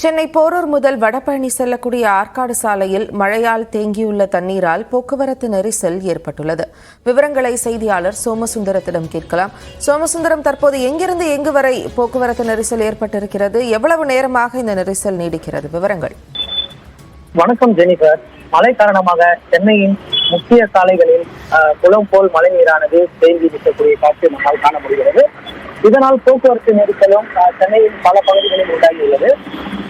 சென்னை போரூர் முதல் வடபழனி செல்லக்கூடிய ஆற்காடு சாலையில் மழையால் தேங்கியுள்ள தண்ணீரால் போக்குவரத்து நெரிசல் ஏற்பட்டுள்ளது. விவரங்களை செய்தியாளர் சோமசுந்தரத்திடம் கேட்கலாம். சோமசுந்தரம் தற்போது எங்கிருந்து எங்கு வரை போக்குவரத்து நெரிசல் ஏற்பட்டிருக்கிறது? எவ்வளவு நேரமாக இந்த நெரிசல் நீடிக்கிறது? விவரங்கள். வணக்கம் ஜெனிஃபர் மழை காரணமாக சென்னையின் முக்கிய சாலைகளில் குளம் போல் மழை நீரானது தேங்கி நிற்கக்கூடிய காட்சி நம்மால் காண முடிகிறது. இதனால் போக்குவரத்து நெரிசலும் சென்னையின் பல பகுதிகளில் உண்டாகியுள்ளது.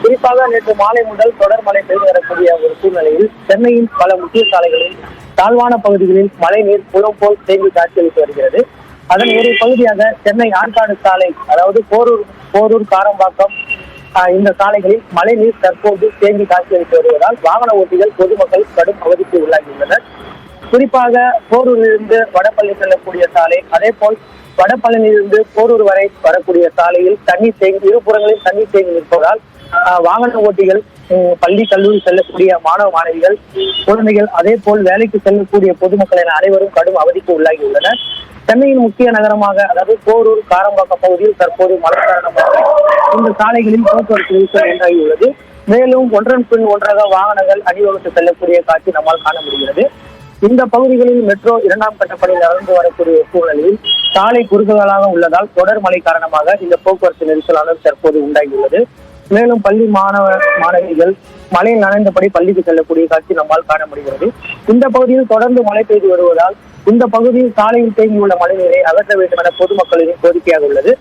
குறிப்பாக நேற்று மாலை முதல் தொடர் மழை பெய்து வரக்கூடிய ஒரு சூழ்நிலையில் சென்னையின் பல முக்கிய சாலைகளில் தாழ்வான பகுதிகளில் மழை நீர் குளம் போல் தேங்கி காட்சியளித்து வருகிறது. அதன் ஒரு பகுதியாக சென்னை ஆற்காடு சாலை அதாவது போரூர் போரூர் காரம்பாக்கம் இந்த சாலைகளில் மழைநீர் தற்போது தேங்கி காட்சியளித்து வருவதால் வாகன ஓட்டிகள் பொதுமக்கள் கடும் அவதிக்கு உள்ளாகியுள்ளனர். குறிப்பாக போரூரிலிருந்து வடபள்ளி செல்லக்கூடிய சாலை அதே போல் வடபழனியிலிருந்து போரூர் வரை வரக்கூடிய சாலையில் தண்ணீர் தேங்கி இருபுறங்களில் தண்ணீர் தேங்கி நிற்பதால் ஆஹ் வாகன ஓட்டிகள் பள்ளி கல்லூரி செல்லக்கூடிய மாணவ மாணவிகள் குழந்தைகள் அதே போல் வேலைக்கு செல்லக்கூடிய பொதுமக்கள் என அனைவரும் கடும் அவதிக்கு உள்ளாகியுள்ளனர். சென்னையின் முக்கிய நகரமாக அதாவது போரூர் காரம்பாக்கம் பகுதியில் தற்போது மழை காரணமாக இந்த சாலைகளில் போக்குவரத்து நெரிசல் உண்டாகியுள்ளது மேலும் ஒன்றன் பின் ஒன்றாக வாகனங்கள் அணிவகுத்து செல்லக்கூடிய காட்சி நம்மால் காண முடிகிறது. இந்த பகுதிகளில் மெட்ரோ இரண்டாம் கட்ட பணி நடந்து வரக்கூடிய சூழலில் சாலை குறுகலாக உள்ளதால் தொடர் மழை காரணமாக இந்த போக்குவரத்து நெரிசலானது தற்போது உண்டாகியுள்ளது. மேலும் பள்ளி மாணவ மாணவிகள் மழையில் நனைந்தபடி பள்ளிக்கு செல்லக்கூடிய காட்சி நம்மால் காண முடிகிறது. இந்த பகுதியில் தொடர்ந்து மழை பெய்து வருவதால் இந்த பகுதியில் சாலையில் தேங்கியுள்ள மழைநீரை அகற்ற வேண்டும் என பொதுமக்களின் கோரிக்கையாக உள்ளது.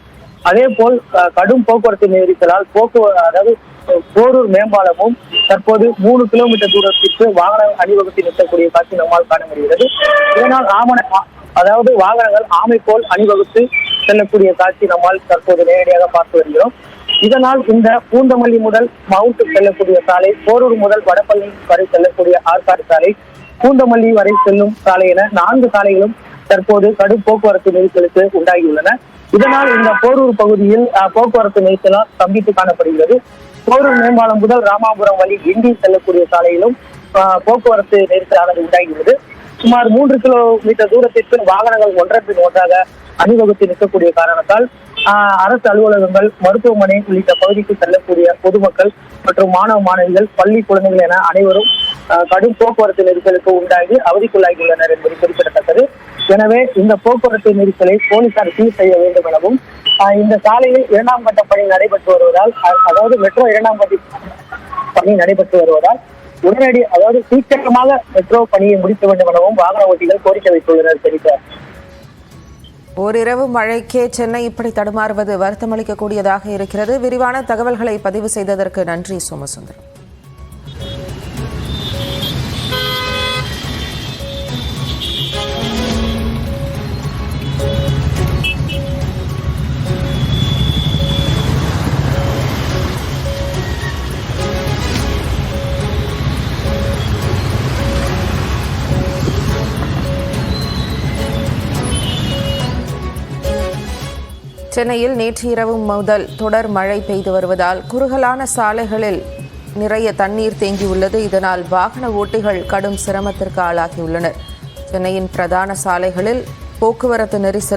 அதே போல் கடும் போக்குவரத்து நெரிசலால் போக்குவரத்து அதாவது போரூர் மேம்பாலமும் தற்போது மூணு கிலோமீட்டர் தூரத்திற்கு வாகன அணிவகுத்து நிற்கக்கூடிய காட்சி நம்மால் காண முடிகிறது. இதனால் ஆமண அதாவது வாகனங்கள் ஆமை போல் அணிவகுத்து செல்லக்கூடிய காட்சி நம்மால் தற்போது நேரடியாக பார்த்து வருகிறோம். இதனால் இந்த பூந்தமல்லி முதல் மவுண்ட் செல்லக்கூடிய சாலை போரூர் முதல் வடபள்ளி வரை செல்லக்கூடிய ஆற்காடு சாலை பூந்தமல்லி வரை செல்லும் சாலை என நான்கு சாலைகளும் தற்போது கடும் போக்குவரத்து நெரிசலுக்கு உண்டாகியுள்ளன. இதனால் இந்த போரூர் பகுதியில் போக்குவரத்து நெரிசலால் ஸ்தம்பித்து காணப்படுகிறது. போரூர் மேம்பாலம் முதல் ராமாபுரம் வழி கிண்டி செல்லக்கூடிய சாலையிலும் போக்குவரத்து நெரிசலானது உண்டாகிறது. சுமார் மூன்று கிலோமீட்டர் தூரத்திற்கு வாகனங்கள் ஒன்றன்பின் ஒன்றாக அணிவகுத்து நிற்கக்கூடிய காரணத்தால் அரசு அலுவலகங்கள் மருத்துவமனை உள்ளிட்ட பகுதிக்கு செல்லக்கூடிய பொதுமக்கள் மற்றும் மாணவ மாணவிகள் பள்ளி குழந்தைகள் என அனைவரும் கடும் போக்குவரத்து நெரிசலுக்கு உண்டாகி அவதிக்குள்ளாகியுள்ளனர் என்பது குறிப்பிடத்தக்கது. எனவே இந்த போக்குவரத்து நெரிசலை போலீசார் சீர் செய்ய வேண்டும் எனவும் இந்த சாலையில் இரண்டாம் கட்ட பணி நடைபெற்று வருவதால் அதாவது மெட்ரோ இரண்டாம் கட்ட பணி நடைபெற்று வருவதால் உடனடி அதாவது சீக்கிரமாக மெட்ரோ பணியை முடிக்க வேண்டும் எனவும் வாகன ஓட்டிகள் கோரிக்கை வைத்துள்ளனர் தெரிவித்தார் ஓரிரவு மழைக்கே சென்னை இப்படி தடுமாறுவது வருத்தமளிக்கக்கூடியதாக இருக்கிறது. விரிவான தகவல்களை பதிவு செய்ததற்கு நன்றி சோமசுந்தரம். சென்னையில் நேற்று இரவு முதல் தொடர் மழை பெய்து வருவதால் குறுகலான சாலைகளில் நிறைய தண்ணீர் தேங்கியுள்ளது. இதனால் வாகன ஓட்டிகள் கடும் சிரமத்திற்கு ஆளாகியுள்ளனர். சென்னையின் பிரதான சாலைகளில் போக்குவரத்து நெரிசல்